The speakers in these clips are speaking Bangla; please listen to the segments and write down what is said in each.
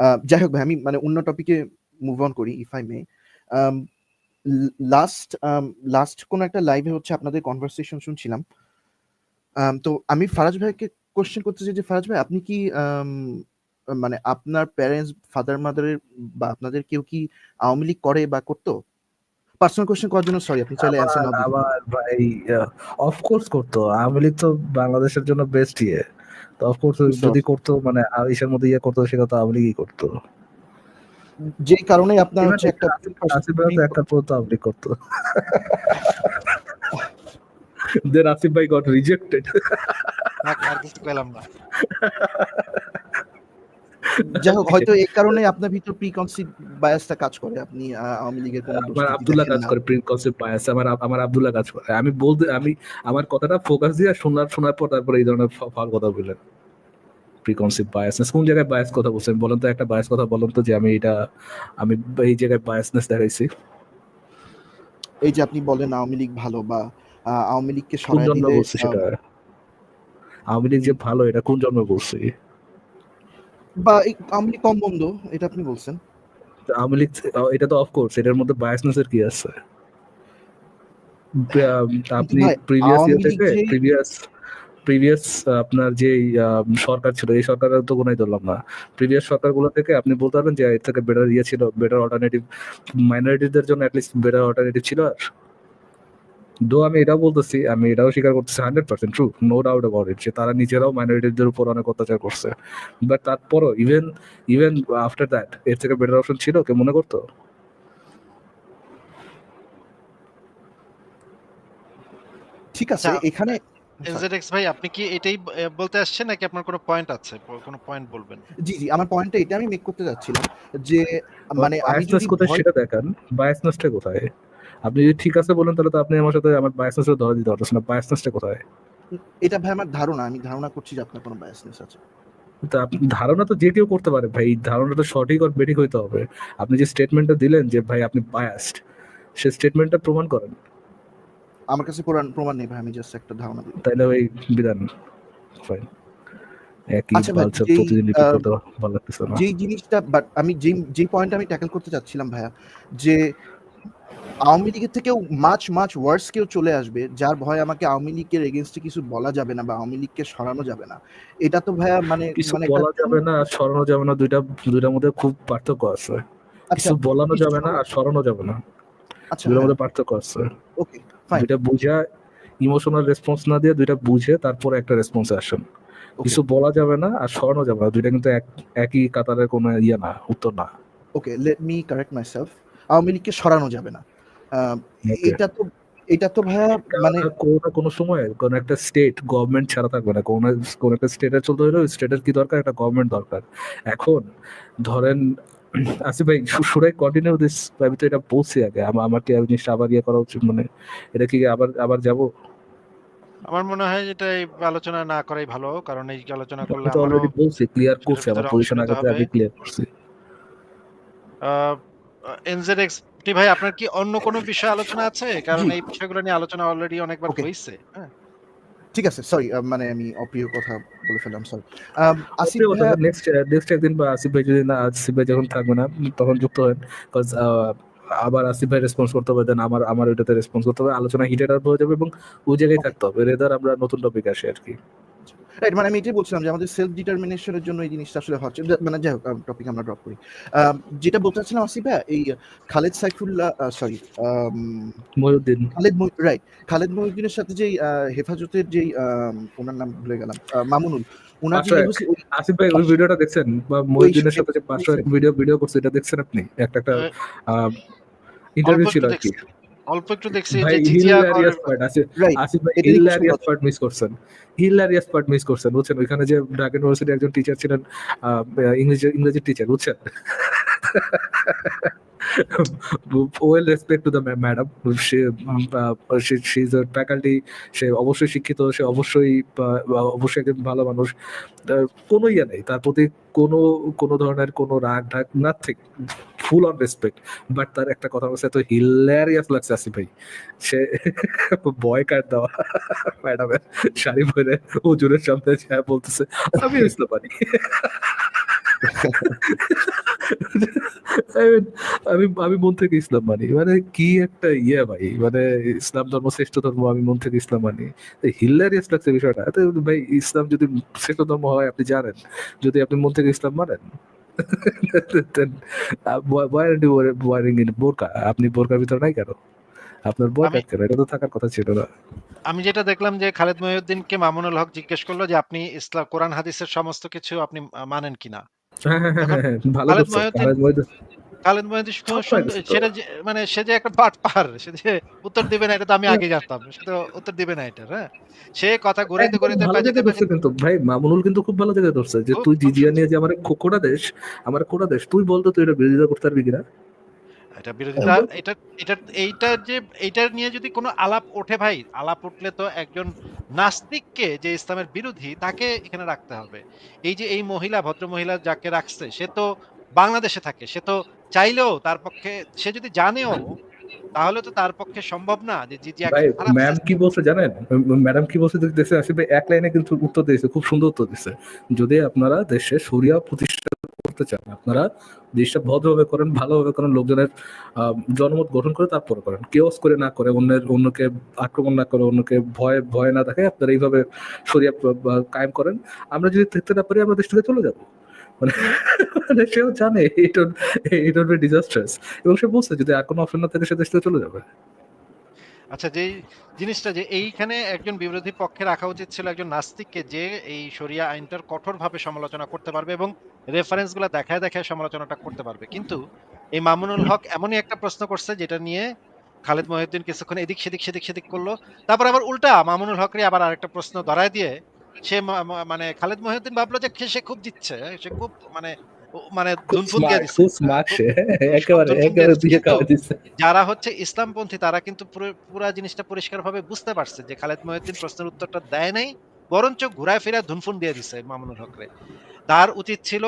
আহ, যাই হোক ভাই আমি মানে অন্য টপিকে মুভ অন করি if I may last last কোন একটা লাইভে হচ্ছে আপনাদের কনভারসেশন শুনছিলাম। তো আমি ফারাজ ভাইকে কোশ্চেন করতে চাই যে ফারাজ ভাই আপনি কি মানে আপনার প্যারেন্টস ফাদার মাদারের বা আপনাদের কেউ কি আওয়ামী লীগ করে বা করতো? পার্সোনাল কোশ্চেন করার জন্য সরি আপনি চাইলে অ্যান্সার না পারেন। আমার ভাই অফকোর্স করতো। আওয়ামী লীগ তো বাংলাদেশের জন্য বেস্ট ইয়ে। তো অফকোর্স যদি করতো মানে ইসের মধ্যে ইয়ে করতো সেটা তো আওয়ামী লীগই করতো। যে কারণে আপনার হচ্ছে একটা আসিফ ভাই একটা পর্যন্ত আওয়ামী লীগ করতো। দেন আসিফ ভাই গট রিজেক্টেড আর কিছু পেলাম না। যাই হোক হয়তো এই কারণে আপনার ভিতর প্রি বায়াসটা কাজ করে। আপনি আওয়ামী লীগের কোনো আমার আব্দুল্লাহ কাজ করে প্রিন্ট কনসেপ্ট বায়াস আমার আমার আব্দুল্লাহ কাজ করে। আমি বলতে আমি আমার কথাটা ফোকাস দিয়ে শোনার শোনার পর তারপরে এই ধরনের ফাল কথা বললেন। প্রি বায়াসনেস কোন জায়গায় বায়াস কথা বলছেন? বলেন তো একটা বায়াস কথা বলেন তো যে আমি এটা আমি এই জায়গায় বায়াসনেস দেখাইছি। এই যে আপনি বলেন আওয়ামী লীগ ভালো বা আওয়ামী লীগকে সরাই দিলে আওয়ামী লীগ যে ভালো এটা কোন জন্ম বলছি? বা লীগ কম বন্ধ এটা আপনি বলছেন। আওয়ামী লীগ এটা তো অফকোর্স এটার মধ্যে বায়াসনেস এর কি আছে? আপনি প্রিভিয়াস ইয়ার থেকে প্রিভিয়াস প্রিভিয়াস আপনার যে সরকার ছিল এই সরকারের তো কোনোই ধরলাম না। প্রিভিয়াস সরকারগুলো থেকে আপনি বলতে পারবেন যে এর থেকে বেটার ইয়ে ছিল বেটার অল্টারনেটিভ মাইনরিটিদের জন্য অ্যাটলিস্ট বেটার অল্টারনেটিভ ছিল আর? দো আমি এটাও বলতেছি আমি এটাও স্বীকার করতেছি hundred percent true no doubt about it যে তারা নিজেরাও মাইনরিটিদের উপর অনেক অত্যাচার করছে। বাট তারপরও ইভেন ইভেন আফটার দ্যাট এর থেকে বেটার অপশন ছিল কে মনে করতো? ঠিক আছে আচ্ছা, এখানে এনজেডএক্স ভাই আপনি কি এটাই বলতে আসছেন নাকি আপনার কোনো পয়েন্ট আছে? কোনো পয়েন্ট বলবেন? জি জি আমার পয়েন্টটা এটা আমি মেক করতে যাচ্ছিলাম যে মানে আমি যদি কোথায় সেটা দেখান বায়াসনেসটা কোথায়? আপনি যদি ঠিক আছে বলেন তাহলে তো আপনি আমার সাথে আমার বায়াসনেসটা ধরা দিতে পারতেছেন না। বায়াসনেসটা কোথায়? এটা ভাই আমার ধারণা আমি ধারণা করছি যে আপনার কোনো বায়াসনেস আছে। তা আপনি- ধারণা তো যে কেউ করতে পারে ভাই সঠিক আর বেঠিক হইতে হবে। আপনি যে স্টেটমেন্টটা দিলেন যে ভাই আপনি বায়াসড সে স্টেটমেন্টটা প্রমাণ করেন। আমার কাছে প্রমাণ প্রমাণ নেই ভাই আমি জাস্ট একটা ধারণা দিই তাইলে ওই বিধান ফাইন একই আচ্ছা যেই, প্রতিদিন রিপিট করতে ভালো লাগতেছে না। যেই জিনিসটা বাট আমি যেই যেই পয়েন্ট আমি ট্যাকল করতে চাচ্ছিলাম ভাইয়া যে আওয়ামী লীগের থেকেও মাছ মাছ ওয়ার্স কেউ চলে আসবে যার ভয় আমাকে আওয়ামী লীগের এগেনস্টে কিছু বলা যাবে না বা আওয়ামী লীগকে সরানো যাবে না। এটা তো ভাইয়া মানে কিছু মানে বলা যাবে না আর সরানো যাবে না দুইটা দুইটার মধ্যে খুব পার্থক্য আছে। আচ্ছা কিছু বলানো যাবে না আর সরানো যাবে না। আচ্ছা দুইটার মধ্যে পার্থক্য আছে। ওকে ফাইন দুইটা বুঝা ইমোশনাল রেসপন্স না দিয়ে দুইটা বুঝে তারপরে একটা রেসপন্স আসেন কিছু বলা যাবে না আর সরানো যাবে না দুইটা কিন্তু এক- একই কাতারের কোনো ইয়ে না উত্তর না। Okay let me correct myself Awami লীগকে সরানো যাবে না. এটা তো এটা তো ভাইয়া মানে কোনো না কোনো সময় কোন একটা স্টেট গভর্নমেন্ট ছাড়া থাকবে না। কোন কোন একটা স্টেটের চলতে হলে স্টেটের কি দরকার? একটা গভর্নমেন্ট দরকার। এখন ধরেন আসিফ ভাই শুডাই কন্টিনিউ দিস আমি তো এটা বলছি আগে। আমা- আমার কি জিনিসটা আবার ইয়ে করা উচিত? মানে এটা কি আবার আবার যাব? আমার মনে হয় এটা এই আলোচনা না করাই ভালো কারণ এই আলোচনা করলে আমি তো অলরেডি বলছি ক্লিয়ার করছি। আমার পজিশন আগে আমি ক্লিয়ার করছি। এনজেডএক্স টি ভাই আপনার কি অন্য কোনো বিষয় আলোচনা আছে? কারণ এই বিষয়গুলো নিয়ে আলোচনা অলরেডি অনেকবার. হয়েছে হ্যাঁ। ঠিক আছে সরি মানে আমি অপ্রিয় কথা বলে ফেললাম সরি আসিফ নেক্সট নেক্সট একদিন বা আসিফ ভাই যদি না আসিফ ভাই যখন থাকবে না তখন যুক্ত হয় কজ আবার আসিফ ভাই রেসপন্স করতে হবে দেন আমার আমার ওইটাতে রেসপন্স করতে হবে। আলোচনা হিটেড আপ হয়ে যাবে এবং ওই জায়গায় থাকতে হবে। রেদার আমরা নতুন টপিক আসি আর কি। রাইট মানে আমি এটাই বলছিলাম যে আমাদের সেলফ ডিটারমিনেশনের জন্য এই জিনিসটা আসলে হচ্ছে। মানে যাই হোক টপিক আমরা ড্রপ করি। যেটা বলতে চাচ্ছিলাম আসিফ ভাইয়া এই খালেদ সাইফুল্লাহ সরি মহিউদ্দিন। খালেদ রাইট খালেদ মহিউদ্দিনের সাথে যেই আহ, হেফাজতের যেই ওনার নাম ভুলে গেলাম মামুনুল ওনার যে আচ্ছা, আসিফ ভাই ওই ভিডিওটা দেখছেন? বা মহিউদ্দিনের সাথে যে পাঁচশো ভিডিও ভিডিও করছে এটা দেখছেন আপনি? একটা একটা আহ, ইন্টারভিউ ছিল আর কি। অল্প একটু দেখছি যে জিজিয়া হিলারিয়াস পার্ট মিস করছেন। হিলারিয়াস পার্ট মিস করছেন বুঝছেন? ওইখানে যে ঢাকা ইউনিভার্সিটি একজন টিচার ছিলেন ইংরেজি ইংরেজি টিচার বুঝছেন? Well respect to the madam say she is faculty সে অবশ্যই শিক্ষিত সে অবশ্যই অবশ্যই একজন ভালো মানুষ। কোনো ইয়ে নেই তার প্রতি কোনো কোনো ধরনের কোনো রাগ ঢাক nothing full on respect but তার একটা কথা বলছে, এত হিলারিয়াস লাগছে আসিফ ভাই। সে বয় কাট দেওয়া ম্যাডামের শাড়ি পরে হুজুরের সামনে যা বলতেছে, আমি ইসলাম পারি। আমি আমি মন থেকে ইসলাম মানি। মানে কি একটা ইয়ে ভাই মানে ইসলাম ধর্ম, শ্রেষ্ঠ ধর্ম, আমি মন থেকে ইসলাম মানি। হিলারিয়াস লাগছে বিষয়টা। ভাই, ইসলাম যদি শ্রেষ্ঠ ধর্ম হয়, আপনি জানেন। যদি আপনি মন থেকে ইসলাম মানেন why aren't you wearing in বোরকা। আপনি বোরকার ভিতরে নাই কেন? আপনার বয়কট কেন? এটা তো থাকার কথা ছিল না। আমি যেটা দেখলাম যে খালেদ মহিউদ্দিনকে মামুনুল হক জিজ্ঞেস করল যে আপনি ইসলাম কোরআন হাদিসের সমস্ত কিছু আপনি মানেন কিনা? হ্যাঁ হ্যাঁ হ্যাঁ, ভালো খালেদ। সেটা মানে সে যে একটা পাট পার সে যে উত্তর দিবে না এটা তো আমি আগে জানতাম সে তো উত্তর দিবে না এটা হ্যাঁ? সে কথা ঘুরাইতে ঘুরাইতে কিন্তু ভাই মামুনুল কিন্তু খুব ভালো জায়গায় ধরছে যে তুই জিজিয়া নিয়ে যে আমার দেশ আমার দেশ তুই বলতো তুই এটা বিরোধিতা করতে পারবি কিনা? এটা বিরোধিতা এটা এটা এইটা যে এইটা নিয়ে যদি কোনো আলাপ ওঠে ভাই আলাপ উঠলে তো একজন নাস্তিককে যে ইসলামের বিরোধী তাকে এখানে রাখতে হবে। এই যে এই মহিলা ভদ্র মহিলা যাকে রাখছে সে তো বাংলাদেশে থাকে সে তো চাইলেও তার পক্ষে সে যদি জানেও তাহলে তো তার পক্ষে সম্ভব না যে জিজি ম্যাম কি বলছে জানেন? ম্যাডাম কি বলছে দেখতে আসলে এক লাইনে কিন্তু উত্তর দিয়েছে খুব সুন্দর উত্তর দিয়েছে। যদি আপনারা দেশে সরিয়া প্রতিষ্ঠা করতে চান আপনারা দেশটা ভদ্রভাবে করেন ভালোভাবে করেন লোকজনের জনমত গঠন করে তারপরে করেন। কেওস করে না করে অন্যের অন্যকে আক্রমণ না করে অন্যকে ভয় ভয় না দেখে আপনারা এইভাবে সরিয়া কায়েম করেন। আমরা যদি দেখতে না পারি আমরা দেশ থেকে চলে যাব। মানে মানে সেও জানে এটা এটা ডিজাস্টার্স এবং সে বলছে যদি আর কোনো অপশন না থাকে সে দেশ চলে যাবে। আচ্ছা যেই জিনিসটা যে এইখানে একজন বিরোধী পক্ষে রাখা উচিত ছিল একজন নাস্তিককে যে এই শরিয়া আইনটার কঠোরভাবে সমালোচনা করতে পারবে এবং রেফারেন্সগুলা দেখায় দেখায় সমালোচনাটা করতে পারবে। কিন্তু এই মামুনুল হক এমনই একটা প্রশ্ন করছে যেটা নিয়ে খালেদ মহিউদ্দিন কিছুক্ষণ এদিক সেদিক সেদিক সেদিক করল। তারপর আবার উল্টা মামুনুল হকরে আবার আরেকটা প্রশ্ন ধরায় দিয়ে সে মানে খালেদ মহিউদ্দিন ভাবলো যে সে খুব দিচ্ছে সে খুব মানে মানে যারা হচ্ছে ইসলামপন্থী তারা কিন্তু পুরো পুরা জিনিসটা পরিষ্কারভাবে বুঝতে পারছে যে খালেদ মহিউদ্দিন প্রশ্নের উত্তরটা দেয় নাই বরঞ্চ ঘুরায় ফিরা ধুনফুন দিয়ে দিছে মামুনুল হকরে। তার উচিত ছিল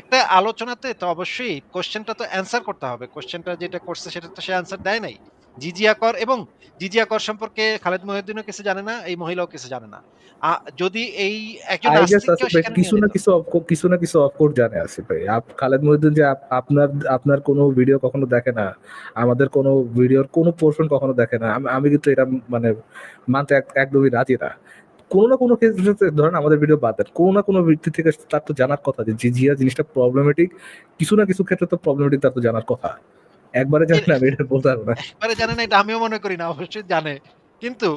একটা আলোচনাতে তো অবশ্যই কোশ্চেনটা তো অ্যান্সার করতে হবে। কোশ্চেনটা যেটা করছে সেটা তো সে অ্যান্সার দেয় নাই। জিজিয়া কর এবং জিজিয়া কর সম্পর্কে খালেদ মহিউদ্দিনও কিছু জানে না এই মহিলাও কিছু জানে না। যদি এই একজন কিছু না কিছু কিছু না কিছু অফকোর্স জানে আসিফ ভাই। আপ- খালেদ মহিউদ্দিন যে আপনার আপনার কোনো ভিডিও কখনো দেখে না। আমাদের কোনো ভিডিওর কোনো পোর্শন কখনো দেখে না। আমি- কিন্তু এটা মানে মানতে একদমই রাজি না। কোনো না কোনো ক্ষেত্রে ধরেন আমাদের ভিডিও বাদ দেন। কোনো না কোনো ব্যক্তি থেকে তার তো জানার কথা যে জিজিয়া জিনিসটা প্রবলেমেটিক কিছু না কিছু ক্ষেত্রে তো প্রবলেমেটিক তার তো জানার কথা। একবারে জানে না এটা বলতে পারব না। একবারে জানে না, এটা আমিও মনে করি না, অবশ্যই জানে। কিন্তু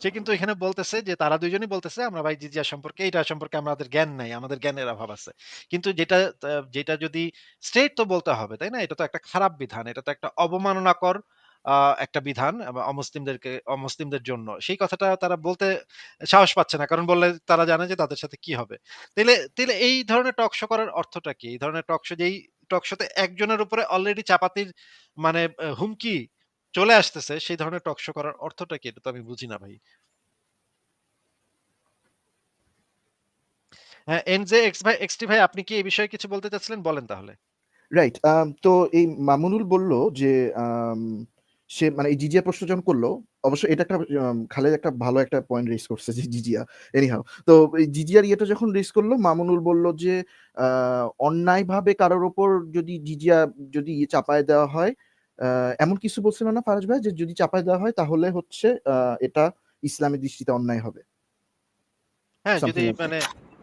সে কিন্তু এখানে বলতেছে যে তারা দুইজনই বলতেছে, আমরা ভাই জিজিয়া সম্পর্কে, এটা সম্পর্কে আমাদের জ্ঞান নাই, আমাদের জ্ঞানের অভাব আছে। কিন্তু যেটা যেটা যদি স্ট্রেট তো বলতে হবে, তাই না? এটা তো একটা খারাপ বিধান, এটা তো একটা অবমাননাকর একটা বিধান অমুসলিমদেরকে, অমুসলিমদের জন্য। সেই কথাটা তারা বলতে সাহস পাচ্ছে না, কারণ বললে তারা জানে যে তাদের সাথে কি হবে। তাইলে তাইলে এই ধরনের টকশো করার অর্থটা কি? এই ধরনের টকশো যেই টকশোতে একজনের উপরে অলরেডি চাপাতির মানে হুমকি চলে আসতেছে, সেই ধরনের টকশো করার অর্থটা কি? এটা তো আমি বুঝি না ভাই। হ্যাঁ এনজে, এক্স ভাই এক্সটি ভাই, আপনি কি এই বিষয়ে কিছু বলতে চাচ্ছিলেন? বলেন তাহলে। রাইট তো এই মামুনুল বলল যে সে মানে এই জিজিয়া প্রশ্ন যখন করল অবশ্য এটা একটা খালেদ একটা ভালো একটা পয়েন্ট রেস করছে যে জিজিয়া এনিহাও তো এই জিজিয়ার ইয়েটা যখন রেস করল মামুনুল বলল যে আহ, অন্যায়ভাবে কারোর ওপর যদি জিজিয়া যদি ইয়ে চাপায় দেওয়া হয় আহ, এমন কিছু বলছিল না ফারাজ ভাই যে যদি চাপায় দেওয়া হয় তাহলে হচ্ছে আহ, এটা ইসলামের দৃষ্টিতে অন্যায় হবে। হ্যাঁ যদি মানে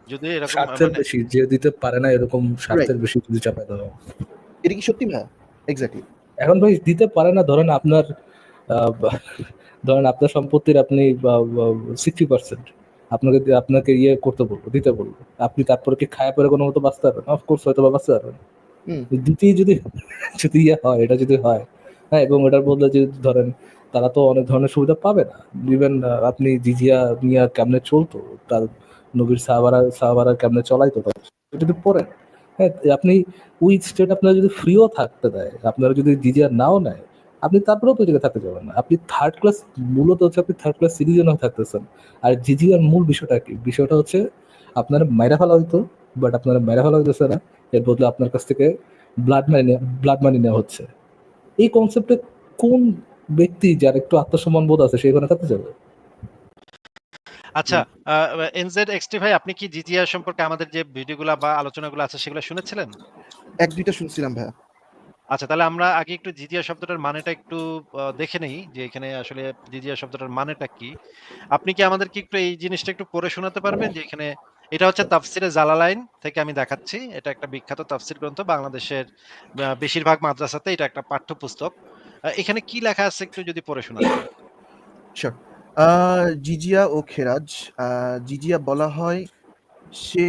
যদি এরকম স্বার্থের মানে বেশি যে দিতে পারে না এরকম স্বার্থের বেশি যদি চাপায় দেওয়া এটা কি সত্যি ভাই এক্স্যাক্টলি এখন ভাই দিতে পারে না ধরেন আপনার ধরেন আপনার সম্পত্তির আপনি সিক্সটি পার্সেন্ট আপনাকে আপনাকে ইয়ে করতে বলব দিতে বলব। আপনি তারপরে কি খায় পরে কোনো মতো বাঁচতে পারবেন? অফকোর্স হয়তো বা বাঁচতে পারবেন। দিতেই যদি যদি ইয়ে হয় এটা যদি হয় হ্যাঁ এবং এটার বদলে যদি ধরেন তারা তো অনেক ধরনের সুবিধা পাবে না। ইভেন আপনি জিজিয়া নিয়ে কেমনে চলতো তার নবীর সাহাবারা সাহাবারা কেমনে চলাইতো যদি পড়েন হ্যাঁ আপনি ওই স্টেট আপনারা যদি ফ্রিও থাকতে দেয়, আপনারা যদি জিজিআর নাও নেয়, আপনি তারপরেও তো জায়গায় থাকতে যাবেন না। আপনি থার্ড ক্লাস মূলত হচ্ছে আপনি থার্ড ক্লাস সিটিজেন হয়ে থাকতেছেন। আর জিজিআর মূল বিষয়টা কি? বিষয়টা হচ্ছে আপনার মাইরা ফেলা হইতো বাট আপনারা মাইরা ফেলা হইতেছে না, এর বদলে আপনার কাছ থেকে ব্লাড মানি ব্লাড মানি নেওয়া হচ্ছে। এই কনসেপ্টে কোন ব্যক্তি যার একটু আত্মসম্মান বোধ আছে, সে এখানে থাকতে যাবে আচ্ছা, আ এক্সটি ভাই আপনি কি জিজিয়া সম্পর্কে আমাদের যে ভিডিওগুলা বা আলোচনাগুলো আছে সেগুলো শুনেছিলেন? ১-২ টা শুনছিলাম ভাইয়া। আচ্ছা, তাহলে আমরা আগে একটু জিজিয়া শব্দটার মানেটা একটু দেখে নেই যে এখানে আসলে জিজিয়া শব্দটার মানেটা কি? আপনি কি আমাদেরকে একটু এই জিনিসটা একটু পড়ে শোনাতে পারবেন? যে এখানে এটা হচ্ছে তাফসিরে জালালাইন থেকে আমি দেখাচ্ছি। এটা একটা বিখ্যাত তাফসির গ্রন্থ। বাংলাদেশের বেশিরভাগ মাদ্রাসাতে এটা একটা পাঠ্যপুস্তক। এখানে কি লেখা আছে একটু যদি পড়ে শোনাতেন? জিজিয়া ও খেরাজ জিজিয়া বলা হয় সে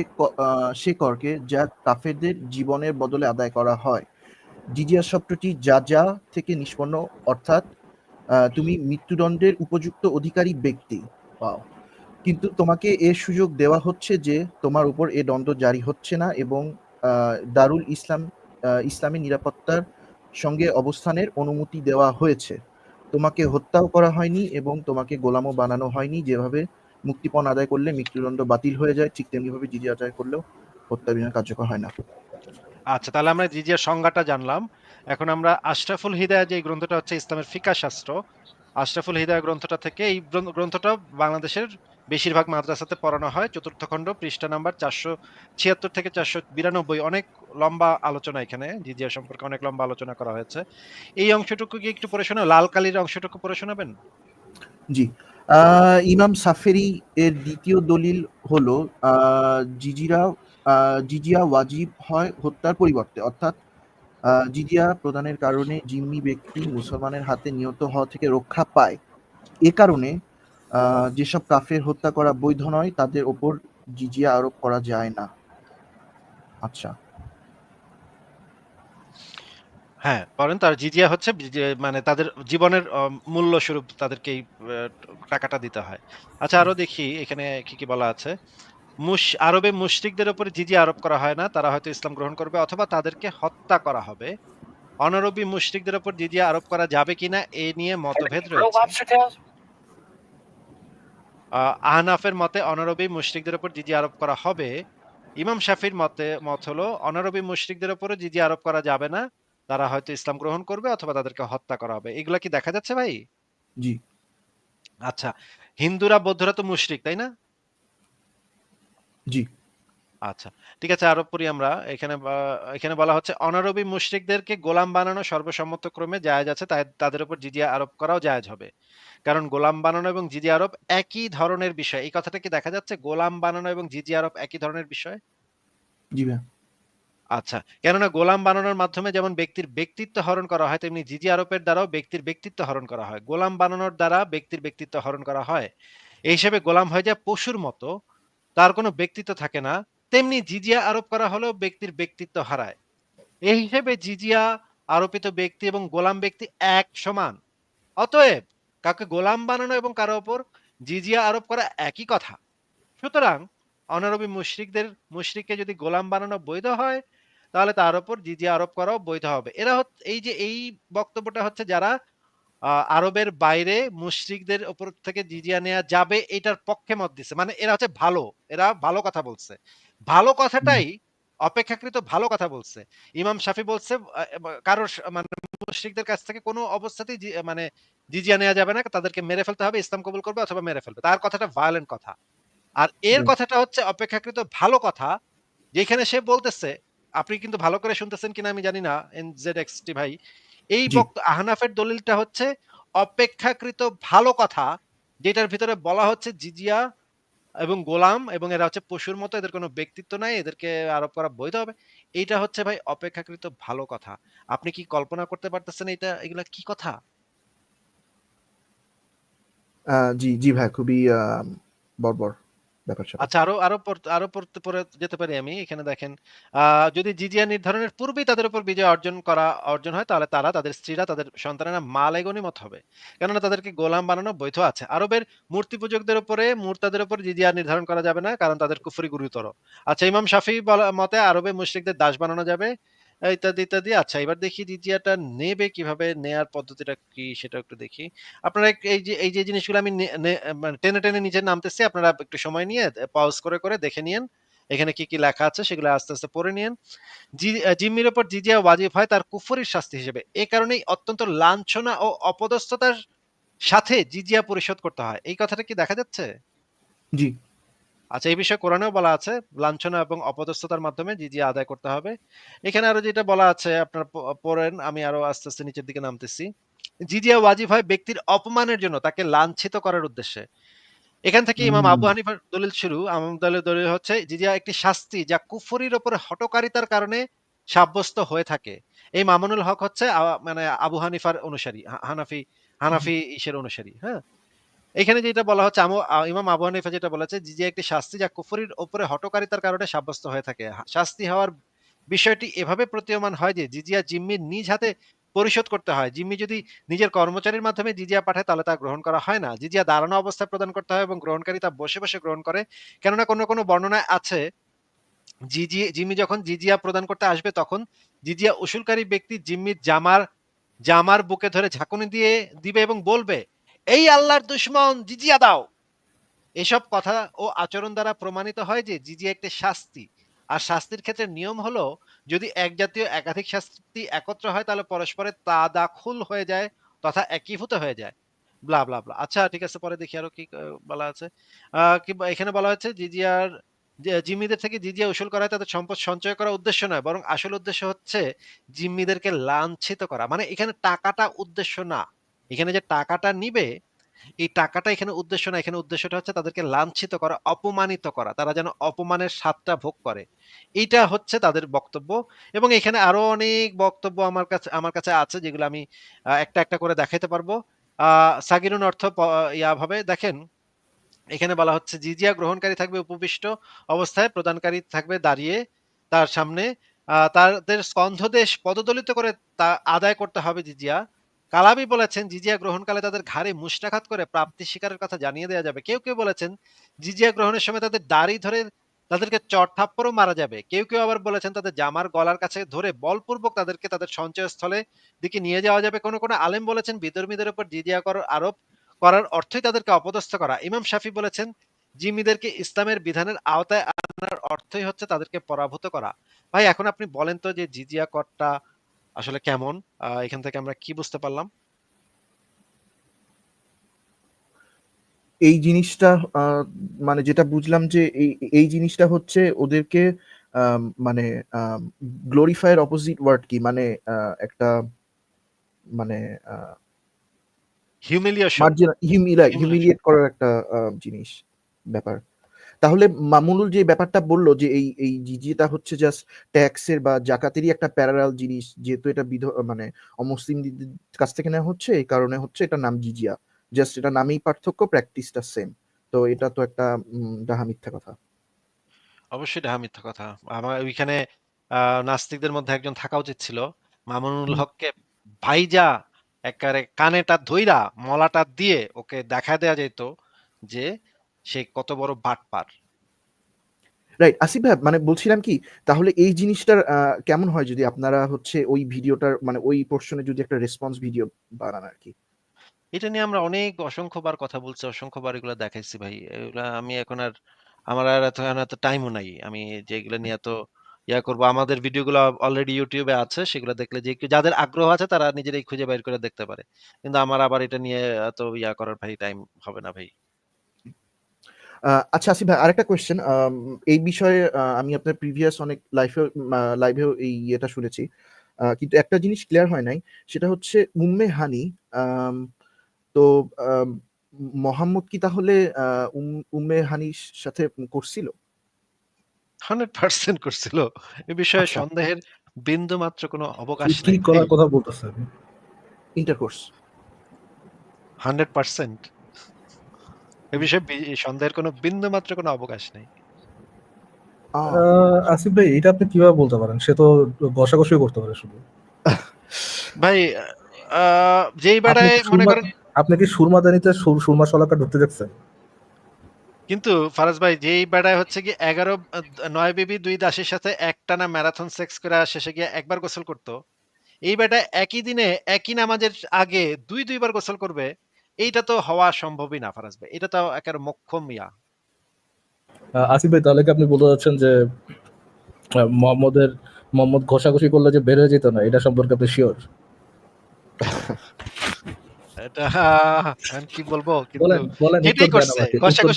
সে করকে যা কাফেরদের জীবনের বদলে আদায় করা হয়। জিজিয়া শব্দটি যা যা থেকে নিষ্পন্ন, অর্থাৎ তুমি মৃত্যুদণ্ডের উপযুক্ত অধিকারী ব্যক্তি। পাও কিন্তু তোমাকে এ সুযোগ দেওয়া হচ্ছে যে তোমার উপর এ দণ্ড জারি হচ্ছে না এবং দারুল ইসলাম ইসলামী নিরাপত্তার সঙ্গে অবস্থানের অনুমতি দেওয়া হয়েছে। তোমাকে হত্যাও করা হয়নি এবং তোমাকে গোলামও বানানো হয়নি। যেভাবে মুক্তিপণ আদায় করলে মৃত্যুদণ্ড বাতিল হয়ে যায় ঠিক তেমনিভাবে জিজিয়া আদায় করলেও হত্যা বিনা কার্যকর হয় না। আচ্ছা, তাহলে আমরা জিজিয়ার সংজ্ঞাটা জানলাম। এখন আমরা আশরাফুল হিদায়া যে গ্রন্থটা হচ্ছে ইসলামের ফিকা শাস্ত্র। আশরাফুল হিদায়া গ্রন্থটা থেকে এই গ্রন্থটা বাংলাদেশের বেশিরভাগ মাদ্রাসাতে পড়ানো হয়। চতুর্থ খণ্ড, পৃষ্ঠা নাম্বার ৪৭৬ থেকে ৪৯২ অনেক লম্বা আলোচনা এখানে, জিজিয়া সম্পর্কে অনেক লম্বা আলোচনা করা হয়েছে। এই অংশটুকু কি একটু পড়ে শোনাবেন? লাল কালির অংশটুকু পড়ে শোনাবেন? জি। ইমাম সাফেরি এর দ্বিতীয় দলিল হলো জিজিরা জিজিয়া ওয়াজিব হয় হত্যার পরিবর্তে। অর্থাৎ জিজিয়া প্রদানের কারণে জিম্মি ব্যক্তি মুসলমানের হাতে নিহত হওয়া থেকে রক্ষা পায়। এ কারণে যেসব কাফের হত্যা করা বৈধ নয় তাদের ওপর জিজিয়া আরোপ করা যায় না। আচ্ছা। হ্যাঁ, বলেন তার জিজিয়া হচ্ছে মানে তাদের জীবনের মূল্য স্বরূপ তাদেরকে টাকাটা দিতে হয়। আচ্ছা আরও দেখি এখানে কি, কি বলা আছে? মুশ আরবে মুশরিকদের উপরে জিজিয়া আরোপ করা হয় না। তারা হয়তো ইসলাম গ্রহণ করবে অথবা তাদেরকে হত্যা করা হবে। অনারবি মুশরিকদের উপর জিজিয়া আরোপ করা যাবে কিনা এ নিয়ে মতভেদ রয়েছে। আহনাফের মতে অনারবি মুশরিকদের উপর জিজিয়া আরোপ করা হবে। ইমাম শাফির মতে মত হলো অনারবি মুশরিকদের উপরও জিজিয়া আরোপ করা যাবে না। তারা হয়তো ইসলাম গ্রহণ করবে অথবা তাদেরকে হত্যা করা হবে। এগুলা কি দেখা যাচ্ছে ভাই? জি। আচ্ছা। হিন্দুরা বৌদ্ধরা তো মুশরিক, তাই না? জি। আচ্ছা। ঠিক আছে আরও পড়ি আমরা। এখানে বা এখানে বলা হচ্ছে অনারবি মুশরিকদেরকে গোলাম বানানো সর্বসম্মতক্রমে জায়েজ আছে। তাই তাদের উপর জিজিয়া আরোপ করাও জায়েজ হবে। কারণ গোলাম বানানো এবং জিজিয়া আরোপ একই ধরনের বিষয়। এই কথাটা কি দেখা যাচ্ছে? গোলাম বানানো এবং জিজিয়া আরোপ একই ধরনের বিষয়? জি ভাইয়া। আচ্ছা। কেননা গোলাম বানানোর মাধ্যমে যেমন ব্যক্তির ব্যক্তিত্ব হরণ করা হয় তেমনি জিজিয়া আরোপের দ্বারাও ব্যক্তির ব্যক্তিত্ব হরণ করা হয়। গোলাম বানানোর দ্বারা ব্যক্তির ব্যক্তিত্ব হরণ করা হয়। এই হিসেবে গোলাম হয়ে যায় পশুর মতো। তার কোনো ব্যক্তিত্ব থাকে না। তেমনি জিজিয়া আরোপ করা হলেও ব্যক্তির ব্যক্তিত্ব হারায়। এই হিসেবে জিজিয়া আরোপিত ব্যক্তি এবং গোলাম ব্যক্তি এক সমান। অতএব কাউকে গোলাম বানানো এবং কারও ওপর জিজিয়া আরোপ করা একই কথা। সুতরাং অনারবি মুশরিকদের, মুশরিককে যদি গোলাম বানানো বৈধ হয়, তাহলে তার ওপর জিজিয়া আরোপ করাও বৈধ হবে। এরা এই যে, এই বক্তব্যটা হচ্ছে যারা আরবের বাইরে মুশরিকদের উপর থেকে জিজিয়া নেওয়া যাবে এটার পক্ষে মত দিছে। মানে এরা হচ্ছে ভালো। এরা ভালো কথা বলছে। ভালো কথাটাই অপেক্ষাকৃত ভালো কথা বলছে। ইমাম শাফি বলছে কারও মানে মুশরিকদের কাছ থেকে কোনো অবস্থাতেই মানে জিজিয়া নেওয়া যাবে না। তাদেরকে মেরে ফেলতে হবে, ইসলাম কবুল করবে অথবা মেরে ফেলবে। তার কথাটা ভায়োলেন্ট কথা। আর এর কথাটা হচ্ছে অপেক্ষাকৃত ভালো কথা। যেখানে সে বলতেছে, আপনি কিন্তু ভালো করে শুনতেছেন কিনা আমি জানি না NZXT ভাই। এই বক্ত আহনাফের দলিলটা হচ্ছে অপেক্ষাকৃত ভালো কথা যেটার ভিতরে বলা হচ্ছে জিজিয়া এবং গোলাম এবং এরা হচ্ছে পশুর মতো এদের কোনো ব্যক্তিত্ব নাই। এদেরকে আরোপ করা বৈধ হবে। এইটা হচ্ছে ভাই অপেক্ষাকৃত ভালো কথা। আপনি কি কল্পনা করতে পারতেছেন এটা এগুলা কি কথা? জি, জি ভাই খুবই বর্বর আচ্ছা আরও আরও আরও যেতে পারি আমি। এখানে দেখেন যদি জিজিয়া নির্ধারণের পূর্বেই তাদের উপর বিজয় অর্জন করা অর্জন হয় তাহলে তারা, তাদের স্ত্রীরা, তাদের সন্তানেরা মালে গনিমত হবে। কেননা তাদেরকে গোলাম বানানো বৈধ আছে। আরবের মূর্তি পূজকদের উপরে মুরতাদের উপর জিজিয়া নির্ধারণ করা যাবে না কারণ তাদের কুফরি গুরুতর। আচ্ছা ইমাম শাফি মতে আরবে মুশরিকদের দাস বানানো যাবে। ইত্যাদি, ইত্যাদি। আচ্ছা এবার দেখি জিজিয়াটা নেবে কীভাবে? নেয়ার পদ্ধতিটা কি সেটা একটু দেখি। আপনারা এই যে এই যে জিনিসগুলো আমি মানে টেনে, টেনে নিচে নামতেছি আপনারা একটু সময় নিয়ে পজ করে, করে দেখে নিয়েন। এখানে কি, কি লেখা আছে সেগুলো আস্তে, আস্তে পড়ে আ জিম্মির উপর জিজিয়া ওয়াজিব হয় তার কুফরির শাস্তি হিসেবে। এ কারণেই অত্যন্ত লাঞ্ছনা ও অপদস্থতার সাথে জিজিয়া পরিশোধ করতে হয়। এই কথাটা কি দেখা যাচ্ছে? জি। আচ্ছা এই বিষয়ে কোরআনেও বলা আছে লাঞ্ছনা এবং অপদস্থতার মাধ্যমে জিজিয়া আদায় করতে হবে। এখানে আরও যেটা বলা আছে আপনারা পড়েন আমি আরও আস্তে, আস্তে নিচের দিকে নামতেছি। জিজিয়া ওয়াজিব হয় ব্যক্তির অপমানের জন্য তাকে লাঞ্ছিত করার উদ্দেশ্যে। এখান থেকে ইমাম আবু হানিফার দলিল শুরু। ইমাম দলের দলিল হচ্ছে জিজিয়া একটি শাস্তি যা কুফরির উপরে হঠকারিতার কারণে সাব্যস্ত হয়ে থাকে। এই মামুনুল হক হচ্ছে মানে আবু হানিফার অনুসারী। হানাফি হানাফি ইসের অনুসারী। হ্যাঁ? এখানে যেটা বলা হচ্ছে ইমাম আবু হানিফা যেটা বলেছে জিজিয়া একটি শাস্তি যা কুফরির উপরে হঠকারিতার কারণে সাব্যস্ত হয়ে থাকে। শাস্তি হওয়ার বিষয়টি এভাবে প্রতীয়মান হয় যে জিজিয়া জিম্মির নিজ হাতে পরিশোধ করতে হয়। জিম্মি যদি নিজের কর্মচারীর মাধ্যমে জিজিয়া পাঠায় তাহলে তা গ্রহণ করা হয় না। জিজিয়া দাঁড়ানো অবস্থায় প্রদান করতে হয় এবং গ্রহণকারী তা বসে, বসে গ্রহণ করে। কেননা কোনো, কোনো বর্ণনায় আছে জিজি জিম্মি যখন জিজিয়া প্রদান করতে আসবে তখন জিজিয়া উসুলকারী ব্যক্তি জিম্মির জামার জামার বুকে ধরে ঝাঁকুনি দিয়ে দিবে এবং বলবে, "এই আল্লাহর দুশমন জিজিয়া দাও।" এসব কথা ও আচরণ দ্বারা প্রমাণিত হয় যে জিজিয়া একটি শাস্তি। আর শাস্তির ক্ষেত্রে নিয়ম হলো যদি এক জাতীয় একাধিক শাস্তি একত্র হয় তাহলে পরস্পরের তাদাখুল হয়ে যায় তথা একীভূত হয়ে যায়। Blah, blah, blah. আচ্ছা ঠিক আছে পরে দেখি আরও কি বলা আছে। কিংবা এখানে বলা হয়েছে জিজিয়ার জিম্মিদের থেকে জিজিয়া উসুল করা তাদের সম্পদ সঞ্চয় করার উদ্দেশ্য নয় বরং আসল উদ্দেশ্য হচ্ছে জিম্মিদেরকে লাঞ্ছিত করা। মানে এখানে টাকাটা উদ্দেশ্য না। এখানে যে টাকাটা নিবে এই টাকাটা এখানে উদ্দেশ্য না। এখানে উদ্দেশ্যটা হচ্ছে তাদেরকে লাঞ্ছিত করা, অপমানিত করা। তারা যেন অপমানের স্বাদটা ভোগ করে। এইটা হচ্ছে তাদের বক্তব্য এবং এখানে আরও অনেক বক্তব্য আমার কাছে আমার কাছে আছে যেগুলো আমি একটা, একটা করে দেখাইতে পারব। সাগিরুন অর্থ প ইয়া দেখেন এখানে বলা হচ্ছে জিজিয়া গ্রহণকারী থাকবে উপবিষ্ট অবস্থায়, প্রদানকারী থাকবে দাঁড়িয়ে তার সামনে। তাদের স্কন্ধদেশ পদদলিত করে তা আদায় করতে হবে জিজিয়া। কালাবি বলেছেন জিজিয়া গ্রহণকালে তাদের ঘাড়ে মুষ্টাঘাত করে প্রাপ্তি স্বীকারের কথা জানিয়ে দেওয়া যাবে। কেউ, কেউ বলেছেন জিজিয়া গ্রহণের সময় তাদের দাড়ি ধরে তাদেরকে চড়-থাপ্পড়ও মারা যাবে। কেউ, কেউ আবার বলেছেন তাদের জামার গলার কাছে ধরে বলপূর্বক তাদেরকে তাদের সঞ্চয়স্থলে দিকে নিয়ে যাওয়া যাবে। কোনো, কোনো আলেম বলেছেন বিধর্মীদের উপর জিজিয়া কর আরোপ করার অর্থই তাদেরকে অপদস্থ করা। ইমাম শাফি বলেছেন জিম্মিদেরকে ইসলামের বিধানের আওতায় আনার অর্থই হচ্ছে তাদেরকে পরাভূত করা। ভাই এখন আপনি বলেন তো যে জিজিয়া করটা আসলে কেমন? এখান থেকে আমরা কি বুঝতে পারলাম? এই জিনিসটা মানে যেটা বুঝলাম যে এই জিনিসটা হচ্ছে ওদেরকে মানে গ্লোরিফাই অপোজিট ওয়ার্ড কি? মানে একটা মানে হিউমিলিয়েশন। হিউমিলিয়েট করার একটা জিনিস, ব্যাপার। তাহলে মামুনুল যে ব্যাপারটা বলল যে এই এই জিজিয়াটা হচ্ছে জাস্ট ট্যাক্সের বা জাকাতেরই একটা প্যারালাল জিনিস। যেহেতু এটা বিধ মানে অমুসলিমদের কাছ থেকে নেওয়া হচ্ছে এই কারণে হচ্ছে এটা নাম জিজিয়া। জাস্ট এটা নামেই পার্থক্য, প্র্যাকটিসটা সেম। তো এটা তো একটা ডাহা মিথ্যা কথা। অবশ্যই ডাহা মিথ্যা কথা। আমার ওইখানে নাস্তিকদের মধ্যে একজন থাকা উচিত ছিল। মামুনুল হককে ভাইজা এক্কারে কানেটা ধইরা মলাটা দিয়ে ওকে দেখায় দেয়া যেত যে সে কত বড় বাটপার। রাইট। আসিফ ভাই মানে বলছিলাম কি তাহলে এই জিনিসটার কেমন হয় যদি আপনারা হচ্ছে ওই ভিডিওটার মানে ওই পোরশন যদি একটা রেসপন্স ভিডিও বানান আর কি এটা নিয়ে আমরা অনেক অসংখ্যবার কথা বলছি, অসংখ্যবার এগুলা দেখাইছি ভাই। এগুলা আমি এখন আর আমার আর এত এত টাইমও নাই। আমি যে এগুলা নিয়ে এত ইয়া করব। আমাদের ভিডিওগুলা অলরেডি ইউটিউবে আছে। সেগুলা দেখলে যে যাদের আগ্রহ আছে তারা নিজেরাই খুঁজে বাইর করে দেখতে পারে। কিন্তু আমার আবার এটা নিয়ে এত ইয়া করার ভাই টাইম হবে না ভাই। আচ্ছা আসিফ ভাই আরেকটা কোয়েশ্চেন এই বিষয়ে আমি আপনার প্রিভিয়াস অনেক লাইফে লাইভেও এই ইয়েটা শুনেছি। কিন্তু একটা জিনিস ক্লিয়ার হয় নাই। সেটা হচ্ছে উম্মে হানি তো মোহাম্মদ কি তাহলে উম্মে হানির সাথে করছিল? 100% করছিল। এ বিষয়ে আচ্ছা। সন্দেহের বিন্দুমাত্র কোনো অবকাশ নাই। করার কথা বলতেছেন? ইন্টারকোর্স। 100% এ বিষয়ে সন্দেহের কোনো বিন্দুমাত্র কোনো অবকাশ নেই। আসিফ ভাই এটা আপনি কীভাবে বলতে পারেন? সে তো করতে পারে শুধু। ভাই যেই বেড়ায় মনে করেন আপনি কি সুরমাদানিতে সুর সুরমা শলাকা ঢুকতে দেখছেন? কিন্তু ফারাজ ভাই যেই বেড়ায় হচ্ছে গিয়ে ১১ আ ৯ বিবি ২ দাসীর সাথে একটানা ম্যারাথন সেক্স কইরা শেষে গিয়ে একবার গোসল করত। এই বেটা একই দিনে একই নামাজের আগে ২, ২ বার গোসল করবে। এইটা তো হওয়া সম্ভবই না ফারাজ ভাই। এটা তো একেবারে মোক্ষম ইয়া। আসিফ ভাই তাহলে কি আপনি বলতে চাচ্ছেন যে মোহাম্মদের মোহাম্মদ ঘষাঘষি করলে যে বের হয়ে যেত না এটা সম্পর্কে আপনি? এটা এখন কি বলব? কিন্তু করছে।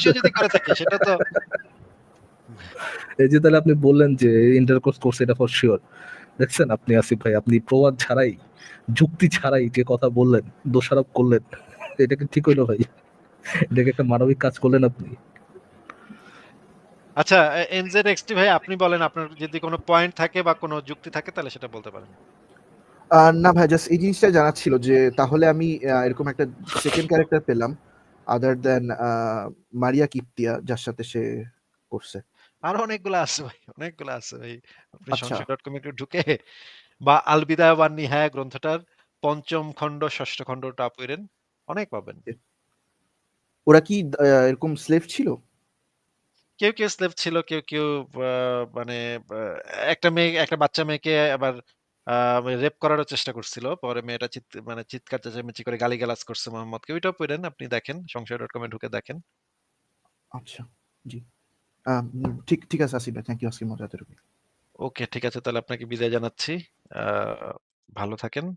যদি করে থাকে সেটা তো এই যে তাহলে আপনি বললেন যে ইন্টারকোর্স করছে এটা ফর শিওর। দেখছেন আপনি আসিফ ভাই আপনি প্রমাণ ছাড়াই, যুক্তি ছাড়াই যে কথা বললেন, দোষারোপ করলেন। এটা কি ঠিক হইল ভাই? এটা কি একটা মানবিক কাজ করলেন আপনি? আচ্ছা এ NZXT ভাই আপনি বলেন আপনার যদি কোন পয়েন্ট থাকে বা কোন যুক্তি থাকে তাহলে সেটা বলতে পারেন। না ভাই জাস্ট এই জিনিসটা জানার ছিল যে তাহলে আমি এরকম একটা সেকেন্ড ক্যারেক্টার পেলাম আদার দ্যান মারিয়া কিপ্তিয়া যার সাথে সে করছে। আরও অনেকগুলো আছে ভাই, অনেকগুলো আছে ভাই। আপনি আচ্ছা। এ একটু ঢুকে বা আলবিদা ওয়ান নিহায়া গ্রন্থটার ৫ম খণ্ড, ৬ষ্ঠ খণ্ডটা পইড়েন। অনেক পাবেন। ওরা কি এরকম স্লেভ ছিল? কেউ, কেউ স্লেভ ছিল, কেউ, কেউ মানে একটা মেয়ে একটা বাচ্চা মেয়েকে আবার রেপ করারও চেষ্টা করছিল। পরে মেয়েটা চিৎ মানে চিৎকার চেঁচামেচি করে গালিগালাজ করছে মোহাম্মদকে। ওইটাও পইড়েন আপনি দেখেন। সংশয়.com এ ঢুকে দেখেন। আচ্ছা, জি। ঠিক, ঠিক আছে আসিফ ভাই। থ্যাংক ইউ মতো এতটুকুই। ওকে ঠিক আছে তাহলে আপনাকে বিদায় জানাচ্ছি। ভালো থাকেন।